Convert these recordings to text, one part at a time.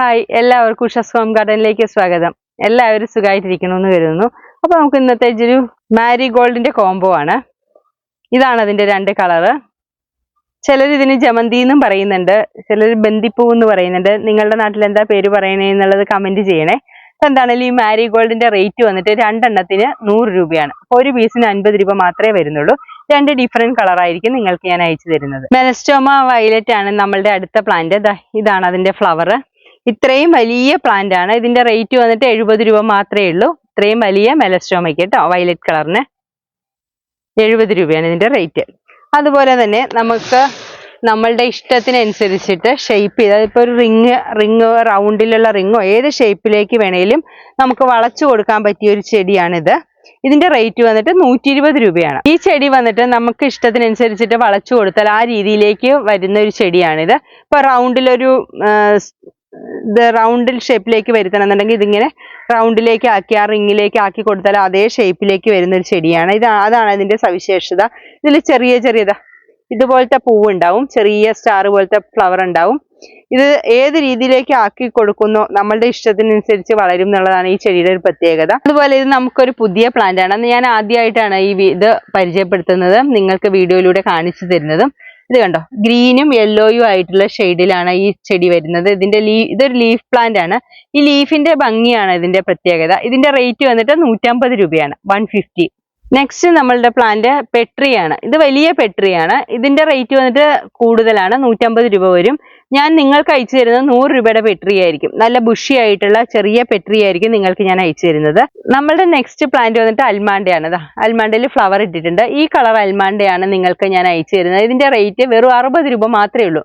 Hi എല്ലാവർക്കും ഉഷസ് home ഗാർഡനിലേക്ക് സ്വാഗതം. എല്ലാവരും സുഖമായിട്ടിരിക്കണമെന്ന് കരുതുന്നു. അപ്പൊ നമുക്ക് ഇന്നത്തെ ഒരു മാരി ഗോൾഡിന്റെ കോംബോ ആണ്. ഇതാണ് അതിന്റെ രണ്ട് കളറ് ചിലർ ഇതിന് ജമന്തി എന്നും പറയുന്നുണ്ട്. ചിലർ ബന്ദിപ്പൂ എന്ന് പറയുന്നുണ്ട്. നിങ്ങളുടെ നാട്ടിൽ എന്താ പേര് എന്നുള്ളത് കമന്റ് ചെയ്യണേ. അപ്പൊ എന്താണെങ്കിലും ഈ മാരി ഗോൾഡിന്റെ റേറ്റ് വന്നിട്ട് രണ്ടെണ്ണത്തിന് നൂറ് രൂപയാണ്. അപ്പൊ ഒരു പീസിന് അൻപത് രൂപ മാത്രമേ വരുന്നുള്ളൂ. രണ്ട് ഡിഫറെന്റ് കളർ ആയിരിക്കും നിങ്ങൾക്ക് ഞാൻ അയച്ചു തരുന്നത്. മെലസ്റ്റോമ വയലറ്റ് ആണ് നമ്മളുടെ അടുത്ത പ്ലാന്റ് ഇതാണ് അതിന്റെ ഫ്ലവർ ഇത്രയും വലിയ പ്ലാന്റ് ആണ്. ഇതിന്റെ റേറ്റ് വന്നിട്ട് എഴുപത് രൂപ മാത്രമേ ഉള്ളൂ. ഇത്രയും വലിയ മെലസ്റ്റോമയ്ക്ക് കേട്ടോ വയലറ്റ് കളറിന് എഴുപത് രൂപയാണ് ഇതിന്റെ റേറ്റ് അതുപോലെ തന്നെ നമുക്ക് നമ്മളുടെ ഇഷ്ടത്തിനനുസരിച്ചിട്ട് ഷേപ്പ് ചെയ്ത് അതിപ്പോൾ ഒരു റിങ് റിങ് റൗണ്ടിലുള്ള റിങ്ങോ ഏത് ഷേപ്പിലേക്ക് വേണേലും നമുക്ക് വളച്ചു കൊടുക്കാൻ പറ്റിയ ഒരു ചെടിയാണിത്. ഇതിന്റെ റേറ്റ് വന്നിട്ട് നൂറ്റി ഇരുപത് രൂപയാണ്. ഈ ചെടി വന്നിട്ട് നമുക്ക് ഇഷ്ടത്തിനനുസരിച്ചിട്ട് വളച്ചു കൊടുത്താൽ ആ രീതിയിലേക്ക് വരുന്ന ഒരു ചെടിയാണിത്. ഇപ്പൊ റൗണ്ടിലൊരു ഇത് റൗണ്ടിൽ ഷേപ്പിലേക്ക് വരുത്തണം എന്നുണ്ടെങ്കിൽ ഇതിങ്ങനെ റൗണ്ടിലേക്ക് ആക്കി ആ റിങ്ങിലേക്ക് ആക്കി കൊടുത്താൽ അതേ ഷേപ്പിലേക്ക് വരുന്ന ഒരു ചെടിയാണ്. ഇത് അതാണ് അതിന്റെ സവിശേഷത. ഇതിൽ ചെറിയ ചെറിയതാ ഇതുപോലത്തെ പൂവ് ഉണ്ടാവും ചെറിയ സ്റ്റാർ പോലത്തെ ഫ്ലവർ ഉണ്ടാവും. ഇത് ഏത് രീതിയിലേക്ക് ആക്കി കൊടുക്കുന്നോ നമ്മളുടെ ഇഷ്ടത്തിനനുസരിച്ച് വളരും എന്നുള്ളതാണ് ഈ ചെടിയുടെ ഒരു പ്രത്യേകത. അതുപോലെ ഇത് നമുക്കൊരു പുതിയ പ്ലാന്റ് ആണ്. ഞാൻ ആദ്യമായിട്ടാണ് ഈ ഇത് പരിചയപ്പെടുത്തുന്നത്. നിങ്ങൾക്ക് വീഡിയോയിലൂടെ കാണിച്ചു തരുന്നതും. ഇത് കണ്ടോ? ഗ്രീനും യെല്ലോയും ആയിട്ടുള്ള ഷെയ്ഡിലാണ് ഈ ചെടി വരുന്നത്. ഇതിന്റെ ലീ ഇതൊരു ലീഫ് പ്ലാന്റ് ആണ്. ഈ ലീഫിന്റെ ഭംഗിയാണ് ഇതിന്റെ പ്രത്യേകത. ഇതിന്റെ റേറ്റ് വന്നിട്ട് നൂറ്റമ്പത് രൂപയാണ്. വൺ ഫിഫ്റ്റി നെക്സ്റ്റ് നമ്മളുടെ പ്ലാന്റ് പെട്രിയാണ് ഇത് വലിയ പെട്രിയാണ് ഇതിന്റെ റേറ്റ് വന്നിട്ട് കൂടുതലാണ്. നൂറ്റമ്പത് രൂപ വരും. ഞാൻ നിങ്ങൾക്ക് അയച്ചു തരുന്നത് നൂറ് രൂപയുടെ പെട്രി ആയിരിക്കും. നല്ല ബുഷി ആയിട്ടുള്ള ചെറിയ പെട്രി ആയിരിക്കും നിങ്ങൾക്ക് ഞാൻ അയച്ചു തരുന്നത്. നമ്മളുടെ നെക്സ്റ്റ് പ്ലാന്റ് വന്നിട്ട് അൽമാണ്ടയാണ്. അൽമാണ്ടയിൽ ഫ്ലവർ ഇട്ടിട്ടുണ്ട്. ഈ കളർ അൽമാണ്ടയാണ് നിങ്ങൾക്ക് ഞാൻ അയച്ചു തരുന്നത്. ഇതിന്റെ റേറ്റ് വെറും അറുപത് രൂപ മാത്രമേ ഉള്ളൂ.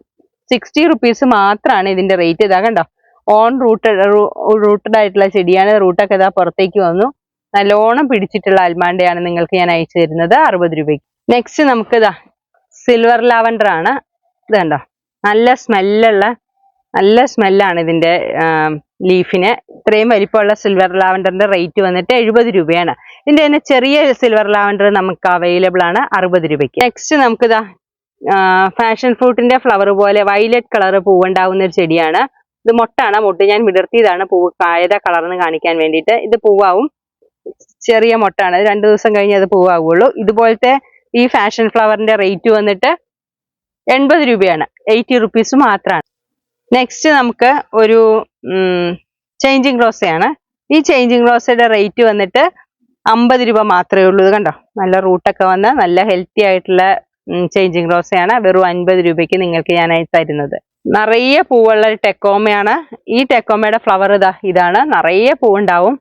സിക്സ്റ്റി റുപ്പീസ് മാത്രമാണ് ഇതിന്റെ റേറ്റ് ഇതാ കണ്ടോ? ഓൺ റൂട്ടഡ് റൂട്ടഡ് ആയിട്ടുള്ള ചെടിയാണ്. റൂട്ടൊക്കെ ഇതാ പുറത്തേക്ക് വന്നു. നല്ലോണം പിടിച്ചിട്ടുള്ള അൽമാണ്ടയാണ് നിങ്ങൾക്ക് ഞാൻ അയച്ചു തരുന്നത് അറുപത് രൂപയ്ക്ക്. നെക്സ്റ്റ് നമുക്ക് ഇതാ സിൽവർ ലാവൻഡർ ആണ്. ഇത് കണ്ടോ? നല്ല സ്മെല്ലുള്ള നല്ല സ്മെല്ലാണ് ഇതിന്റെ ലീഫിന് ഇത്രയും വലിപ്പമുള്ള സിൽവർ ലാവൻഡറിന്റെ റേറ്റ് വന്നിട്ട് എഴുപത് രൂപയാണ്. ഇതിന്റെ തന്നെ ചെറിയ സിൽവർ ലാവൻഡർ നമുക്ക് അവൈലബിൾ ആണ് അറുപത് രൂപയ്ക്ക്. നെക്സ്റ്റ് നമുക്കിതാ ഫാഷൻ ഫ്രൂട്ടിന്റെ ഫ്ലവർ പോലെ വയലറ്റ് കളർ പൂവുണ്ടാവുന്ന ഒരു ചെടിയാണ്. ഇത് മൊട്ടാണ് മൊട്ട് ഞാൻ വിടർത്തിയതാണ് പൂവ് കായത കളർന്ന് കാണിക്കാൻ വേണ്ടിയിട്ട്. ഇത് പൂവാവും. ചെറിയ മൊട്ടാണ്. രണ്ടു ദിവസം കഴിഞ്ഞ് അത് പൂവാകുള്ളൂ ഇതുപോലത്തെ ഈ ഫാഷൻ ഫ്ലവറിന്റെ റേറ്റ് വന്നിട്ട് എൺപത് രൂപയാണ്. എയ്റ്റി റുപ്പീസ് മാത്രമാണ് നെക്സ്റ്റ് നമുക്ക് ഒരു ചേഞ്ചിങ് റോസയാണ് ഈ ചേഞ്ചിങ് റോസയുടെ റേറ്റ് വന്നിട്ട് അമ്പത് രൂപ മാത്രമേ ഉള്ളൂ. കണ്ടോ? നല്ല റൂട്ടൊക്കെ വന്ന് നല്ല ഹെൽത്തി ആയിട്ടുള്ള ചേഞ്ചിങ് റോസയാണ് വെറും അൻപത് രൂപയ്ക്ക് നിങ്ങൾക്ക് ഞാൻ തരുന്നത്. നിറയെ പൂവുള്ള ടെക്കോമയാണ്. ഈ ടെക്കോമയുടെ ഫ്ലവർ ഇതാ ഇതാണ്. നിറയെ പൂവുണ്ടാവും.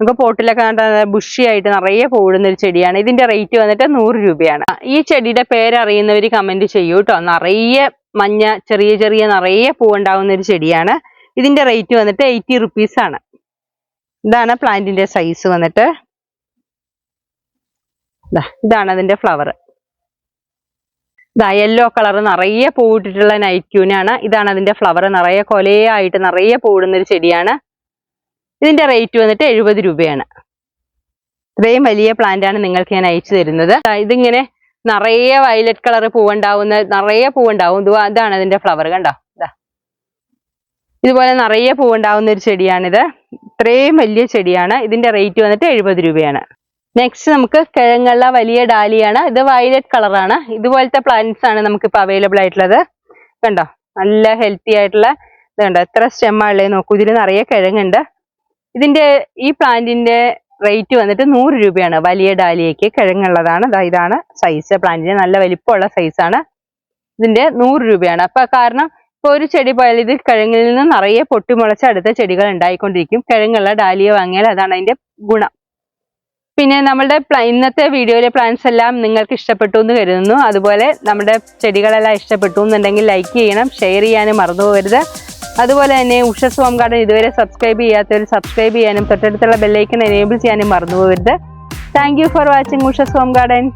നമുക്ക് പോട്ടിലൊക്കെ കണ്ട ബുഷി ആയിട്ട് നിറയെ പൂവിടുന്ന ഒരു ചെടിയാണ്. ഇതിന്റെ റേറ്റ് വന്നിട്ട് നൂറ് രൂപയാണ്. ഈ ചെടിയുടെ പേരറിയുന്നവർ കമന്റ് ചെയ്യൂ കേട്ടോ നിറയെ മഞ്ഞ ചെറിയ ചെറിയ നിറയെ പൂവുണ്ടാവുന്ന ഒരു ചെടിയാണ്. ഇതിന്റെ റേറ്റ് വന്നിട്ട് എയ്റ്റി റുപ്പീസ് ആണ്. ഇതാണ് പ്ലാന്റിന്റെ സൈസ് വന്നിട്ട്. ഇതാണ് അതിന്റെ ഫ്ലവർ ഇതാ യെല്ലോ കളർ നിറയെ പൂവിട്ടിട്ടുള്ള നൈറ്റ് ക്യൂനാണ് ഇതാണ് അതിന്റെ ഫ്ലവർ നിറയെ കൊലയായിട്ട് നിറയെ പൂവിടുന്ന ഒരു ചെടിയാണ്. ഇതിന്റെ റേറ്റ് വന്നിട്ട് എഴുപത് രൂപയാണ്. ഇത്രയും വലിയ പ്ലാന്റ് ആണ് നിങ്ങൾക്ക് ഞാൻ അയച്ചു തരുന്നത്. ഇതിങ്ങനെ നിറയെ വയലറ്റ് കളർ പൂവുണ്ടാവുന്ന നിറയെ പൂവുണ്ടാവും. അതാണ് അതിന്റെ ഫ്ലവർ കണ്ടോ? ഇതാ ഇതുപോലെ നിറയെ പൂവുണ്ടാവുന്ന ഒരു ചെടിയാണിത്. ഇത്രയും വലിയ ചെടിയാണ്. ഇതിന്റെ റേറ്റ് വന്നിട്ട് എഴുപത് രൂപയാണ്. നെക്സ്റ്റ് നമുക്ക് കിഴങ്ങുള്ള വലിയ ഡാലിയാണ്. ഇത് വയലറ്റ് കളറാണ് ഇതുപോലത്തെ പ്ലാന്റ്സ് ആണ് നമുക്കിപ്പോൾ അവൈലബിൾ ആയിട്ടുള്ളത്. കണ്ടോ? നല്ല ഹെൽത്തി ആയിട്ടുള്ള ഇത് കണ്ടോ? എത്ര സ്റ്റെമ്മാ ഉള്ളത് നോക്കൂ. ഇതിൽ നിറയെ കിഴങ്ങുണ്ട്. ഇതിന്റെ ഈ പ്ലാന്റിന്റെ റേറ്റ് വന്നിട്ട് നൂറ് രൂപയാണ്. വലിയ ഡാലിയയ്ക്ക് കിഴങ്ങുള്ളതാണ്. ഇതാണ് സൈസ് പ്ലാന്റിന്. നല്ല വലിപ്പമുള്ള സൈസാണ് ഇതിന്റെ നൂറ് രൂപയാണ്. അപ്പൊ കാരണം ഇപ്പൊ ഒരു ചെടി പോയാൽ ഇത് കിഴങ്ങിൽ നിന്ന് നിറയെ പൊട്ടിമുളച്ച അടുത്ത ചെടികൾ ഉണ്ടായിക്കൊണ്ടിരിക്കും. കിഴങ്ങുള്ള ഡാലിയ വാങ്ങിയാൽ അതാണ് അതിന്റെ ഗുണം. പിന്നെ നമ്മളുടെ ഇന്നത്തെ വീഡിയോയിലെ പ്ലാൻസ് എല്ലാം നിങ്ങൾക്ക് ഇഷ്ടപ്പെട്ടു എന്ന് കരുതുന്നു. അതുപോലെ നമ്മുടെ ചെടികളെല്ലാം ഇഷ്ടപ്പെട്ടു എന്നുണ്ടെങ്കിൽ ലൈക്ക് ചെയ്യണം ഷെയർ ചെയ്യാനും മറന്നു പോകരുത്. അതുപോലെ തന്നെ ഉഷ ഹോം ഗാർഡൻ ഇതുവരെ സബ്സ്ക്രൈബ് ചെയ്യാത്തവർ സബ്സ്ക്രൈബ് ചെയ്യാനും തൊട്ടടുത്തുള്ള ബെല്ലൈക്കൺ എനേബിൾ ചെയ്യാനും മറന്നു പോകരുത് thank you for watching Usha home garden.